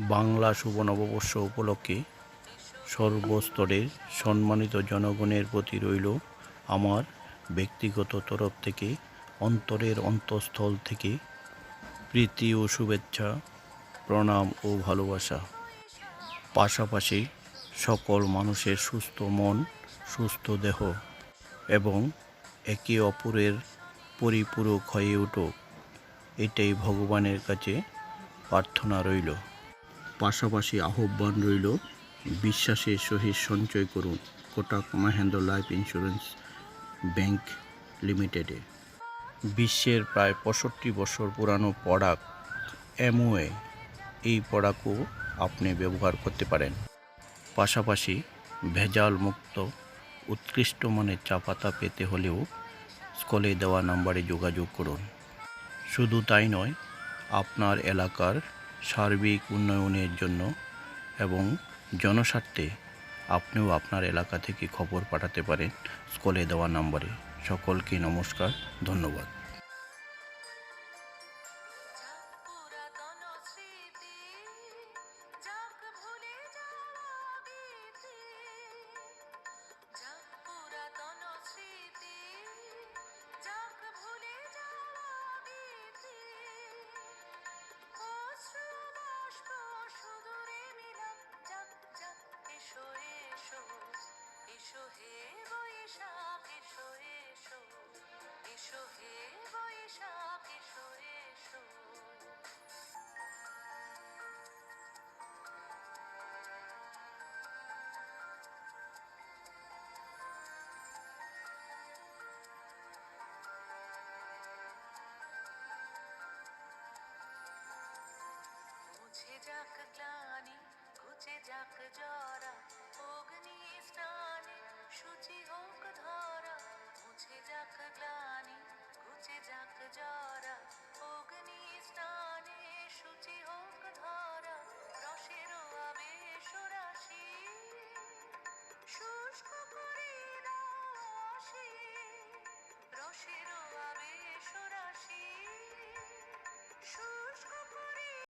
বাংলা শুভ নববর্ষ উপলক্ষে সর্বস্তরের সম্মানিত জনগণের প্রতি রইল আমার ব্যক্তিগত তরফ থেকে, অন্তরের অন্তঃস্থল থেকে প্রীতি ও শুভেচ্ছা, প্রণাম ও ভালোবাসা। পাশাপাশি সকল মানুষের সুস্থ মন, সুস্থ দেহ এবং একে অপরের পরিপূরক হয়ে উঠুক, এটাই ভগবানের কাছে প্রার্থনা রইল। পাশাপাশি আহ্বান রইল বিশ্বাসের সহিত সঞ্চয় করুন Kotak Mahindra life insurance bank লিমিটেডে। বিশ্বের প্রায় পঁয়ষট্টি বছর পুরানো প্রোডাক্ট এমওয়ে এই প্রোডাক্টও আপনি ব্যবহার করতে পারেন। পাশাপাশি ভেজাল মুক্ত উৎকৃষ্ট মানের চা পাতা পেতে হলেও স্কলে দেওয়া নাম্বারে যোগাযোগ করুন। শুধু তাই নয়, আপনার এলাকার সার্বিক উন্নয়নের জন্য এবং জনস্বার্থে আপনিও আপনার এলাকা থেকে খবর পাঠাতে পারেন স্কলে দেওয়া নম্বরে। সকলকে নমস্কার, ধন্যবাদ। এসো হে বৈশাখ, এসো এসো। এসো হে বৈশাখ, এসো এসো। যাক গ্লানি, ঘুচে যাক জরা অগ্নি স্নানে। সূচি হোক